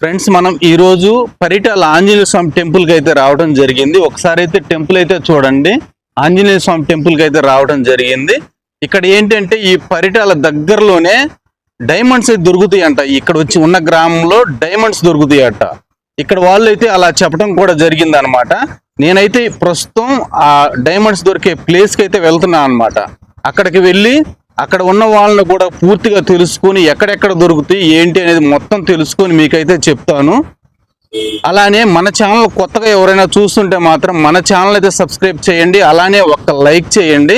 Friends మనం ఈరోజు పరిటాల ఆంజనేయ స్వామి టెంపుల్కి అయితే రావడం జరిగింది. ఒకసారి అయితే టెంపుల్ అయితే చూడండి. ఆంజనేయ స్వామి టెంపుల్కి అయితే రావడం జరిగింది. ఇక్కడ ఏంటంటే ఈ పరిటాల దగ్గరలోనే డైమండ్స్ అయితే దొరుకుతాయి అంట ఇక్కడ వచ్చి ఉన్న గ్రామంలో డైమండ్స్ దొరుకుతాయి అంట ఇక్కడ వాళ్ళు అయితే అలా చెప్పడం కూడా జరిగింది అనమాట నేనైతే ప్రస్తుతం ఆ డైమండ్స్ దొరికే ప్లేస్కి అయితే వెళ్తున్నాను అనమాట అక్కడికి వెళ్ళి అక్కడ ఉన్న వాళ్ళని కూడా పూర్తిగా తెలుసుకొని ఎక్కడెక్కడ దొరుకుతాయి ఏంటి అనేది మొత్తం తెలుసుకొని మీకైతే చెప్తాను. అలానే మన ఛానల్ కొత్తగా ఎవరైనా చూస్తుంటే మాత్రం మన ఛానల్ అయితే సబ్స్క్రైబ్ చేయండి అలానే ఒక లైక్ చేయండి.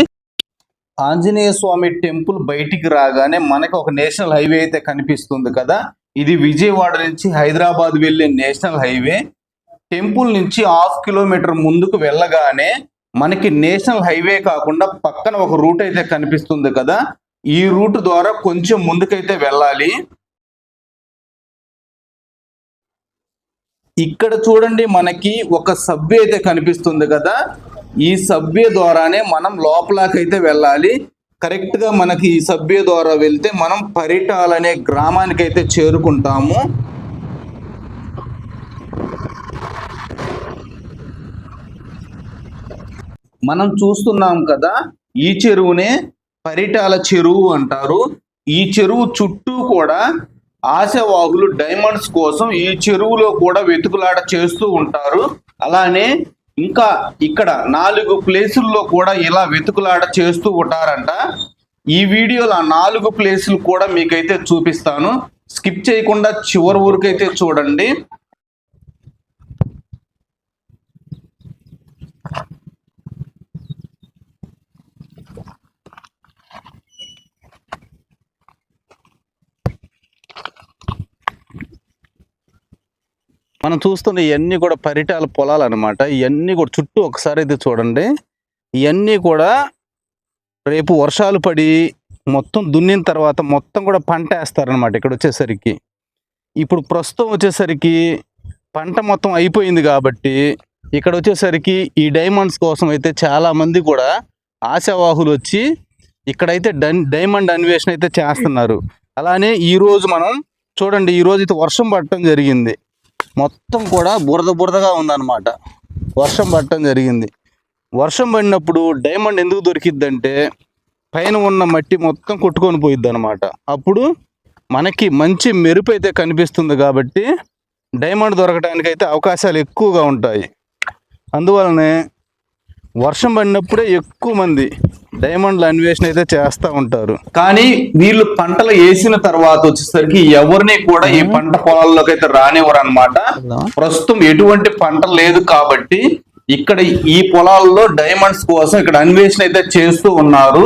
ఆంజనేయ స్వామి టెంపుల్ బయటికి రాగానే మనకి ఒక నేషనల్ హైవే అయితే కనిపిస్తుంది కదా ఇది విజయవాడ నుంచి హైదరాబాద్ వెళ్ళే నేషనల్ హైవే. టెంపుల్ నుంచి హాఫ్ కిలోమీటర్ ముందుకు వెళ్ళగానే మనకి నేషనల్ హైవే కాకుండా పక్కన ఒక రూట్ అయితే కనిపిస్తుంది కదా ఈ రూట్ ద్వారా కొంచెం ముందుకైతే వెళ్ళాలి. ఇక్కడ చూడండి మనకి ఒక సబ్వే అయితే కనిపిస్తుంది కదా ఈ సబ్వే ద్వారానే మనం లోపలకైతే వెళ్ళాలి. కరెక్ట్గా మనకి ఈ సబ్వే ద్వారా వెళ్తే మనం పరిటాల్ అనే గ్రామానికి అయితే చేరుకుంటాము. మనం చూస్తున్నాం కదా ఈ చెరువునే పరిటాల చెరువు అంటారు. ఈ చెరువు చుట్టూ కూడా ఆశవాహులు డైమండ్స్ కోసం ఈ చెరువులో కూడా వెతుకులాట చేస్తూ ఉంటారు. అలానే ఇంకా ఇక్కడ నాలుగు ప్లేసుల్లో కూడా ఇలా వెతుకులాట చేస్తూ ఉంటారంట. ఈ వీడియోలో ఆ నాలుగు ప్లేసులు కూడా మీకైతే చూపిస్తాను. స్కిప్ చేయకుండా చివరి ఊరికైతే చూడండి. మనం చూస్తున్న ఇవన్నీ కూడా పరిటాల పొలాలు అనమాట ఇవన్నీ కూడా చుట్టూ ఒకసారి అయితే చూడండి. ఇవన్నీ కూడా రేపు వర్షాలు పడి మొత్తం దున్నిన తర్వాత మొత్తం కూడా పంట వేస్తారనమాట ఇక్కడ వచ్చేసరికి. ఇప్పుడు ప్రస్తుతం వచ్చేసరికి పంట మొత్తం అయిపోయింది కాబట్టి ఇక్కడ వచ్చేసరికి ఈ డైమండ్స్ కోసం అయితే చాలామంది కూడా ఆశావాహులు వచ్చి ఇక్కడైతే డన్ డైమండ్ అన్వేషణ అయితే చేస్తున్నారు. అలానే ఈరోజు మనం చూడండి ఈరోజు అయితే వర్షం పడటం జరిగింది. మొత్తం కూడా బురద బురదగా ఉందన్నమాట. వర్షం పడటం జరిగింది. వర్షం పడినప్పుడు డైమండ్ ఎందుకు దొరికిద్దంటే పైన ఉన్న మట్టి మొత్తం కొట్టుకొని పోయిద్ది అనమాట అప్పుడు మనకి మంచి మెరుపు అయితే కనిపిస్తుంది కాబట్టి డైమండ్ దొరకడానికి అయితే అవకాశాలు ఎక్కువగా ఉంటాయి. అందువలనే వర్షం పడినప్పుడే ఎక్కువ మంది డైమండ్ల అన్వేషణ అయితే చేస్తూ ఉంటారు. కానీ వీళ్ళు పంటలు వేసిన తర్వాత వచ్చేసరికి ఎవరిని కూడా ఈ పంట పొలాల్లోకి అయితే రానివ్వరు అనమాట ప్రస్తుతం ఎటువంటి పంట లేదు కాబట్టి ఇక్కడ ఈ పొలాల్లో డైమండ్స్ కోసం ఇక్కడ అన్వేషణ అయితే చేస్తూ ఉన్నారు.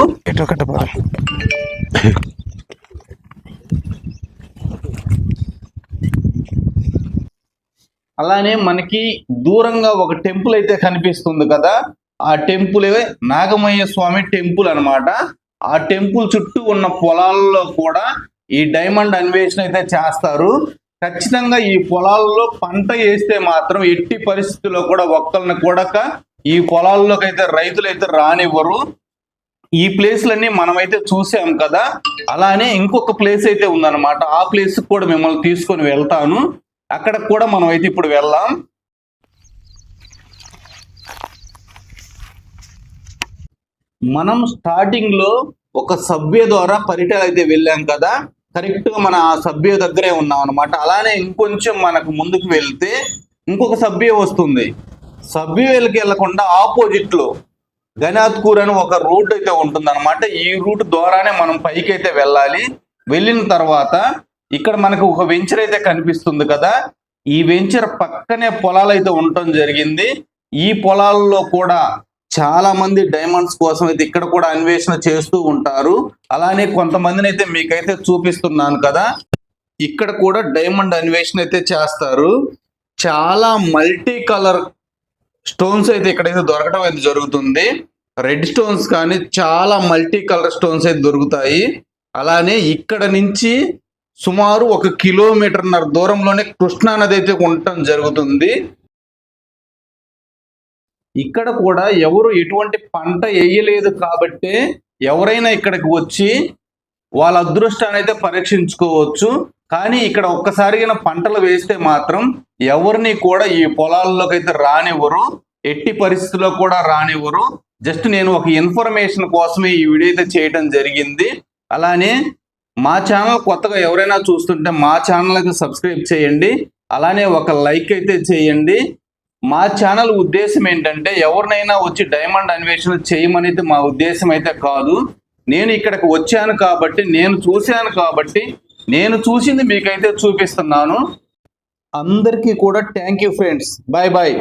అలానే మనకి దూరంగా ఒక టెంపుల్ అయితే కనిపిస్తుంది కదా. ఆ టెంపుల్ నాగమయ్య స్వామి టెంపుల్ అన్నమాట. ఆ టెంపుల్ చుట్టూ ఉన్న పొలాల్లో కూడా ఈ డైమండ్ అన్వేషణ అయితే చేస్తారు. ఖచ్చితంగా ఈ పొలాల్లో పంట వేస్తే మాత్రం ఎట్టి పరిస్థితుల్లో కూడా ఒక్కరిని కూడక ఈ పొలాల్లోకి అయితే రైతులు అయితే రానివ్వరు. ఈ ప్లేస్లన్నీ మనమైతే చూసాం కదా. అలానే ఇంకొక ప్లేస్ అయితే ఉందన్నమాట. ఆ ప్లేస్ కూడా మిమ్మల్ని తీసుకొని వెళ్తాను. అక్కడ కూడా మనం అయితే ఇప్పుడు వెళ్దాం. మనం స్టార్టింగ్లో ఒక సభ్య ద్వారా పరిటాలు అయితే వెళ్ళాం కదా కరెక్ట్గా మన ఆ సభ్య దగ్గరే ఉన్నాం అనమాట అలానే ఇంకొంచెం మనకు ముందుకు వెళ్తే ఇంకొక సభ్య వస్తుంది. సభ్య వెళ్ళకి వెళ్ళకుండా ఆపోజిట్లో గనాథ్కూర్ అని ఒక రూట్ అయితే ఉంటుంది ఈ రూట్ ద్వారానే మనం పైకి అయితే వెళ్ళాలి. వెళ్ళిన తర్వాత ఇక్కడ మనకు ఒక వెంచర్ అయితే కనిపిస్తుంది కదా. ఈ వెంచర్ పక్కనే పొలాలు అయితే ఉండటం జరిగింది. ఈ పొలాల్లో కూడా చాలా మంది డైమండ్స్ కోసం అయితే ఇక్కడ కూడా అన్వేషణ చేస్తూ ఉంటారు. అలానే కొంతమందిని అయితే మీకైతే చూపిస్తున్నాను కదా. ఇక్కడ కూడా డైమండ్ అన్వేషణ అయితే చేస్తారు. చాలా మల్టీ కలర్ స్టోన్స్ అయితే ఇక్కడైతే దొరకడం అయితే జరుగుతుంది. రెడ్ స్టోన్స్ కానీ చాలా మల్టీ కలర్ స్టోన్స్ అయితే దొరుకుతాయి. అలానే ఇక్కడ నుంచి సుమారు ఒక కిలోమీటర్న్నర దూరంలోనే కృష్ణా నది అయితే ఉండటం జరుగుతుంది. ఇక్కడ కూడా ఎవరు ఎటువంటి పంట వేయలేదు కాబట్టి ఎవరైనా ఇక్కడికి వచ్చి వాళ్ళ అదృష్టాన్ని అయితే పరీక్షించుకోవచ్చు. కానీ ఇక్కడ ఒక్కసారిగా పంటలు వేస్తే మాత్రం ఎవరిని కూడా ఈ పొలాల్లోకి అయితే రానివ్వరు. ఎట్టి పరిస్థితుల్లో కూడా రానివ్వరు. జస్ట్ నేను ఒక ఇన్ఫర్మేషన్ కోసమే ఈ వీడియో అయితే చేయడం జరిగింది. అలానే మా ఛానల్ కొత్తగా ఎవరైనా చూస్తుంటే మా ఛానల్ అయితే సబ్స్క్రైబ్ చేయండి. అలానే ఒక లైక్ అయితే చేయండి. మా ఛానల్ ఉద్దేశం ఏంటంటే ఎవరినైనా వచ్చి డైమండ్ అన్వేషణ చేయమనేది మా ఉద్దేశం అయితే కాదు. నేను ఇక్కడికి వచ్చాను కాబట్టి నేను చూశాను కాబట్టి నేను చూసింది మీకైతే చూపిస్తున్నాను. అందరికీ కూడా thank you friends bye bye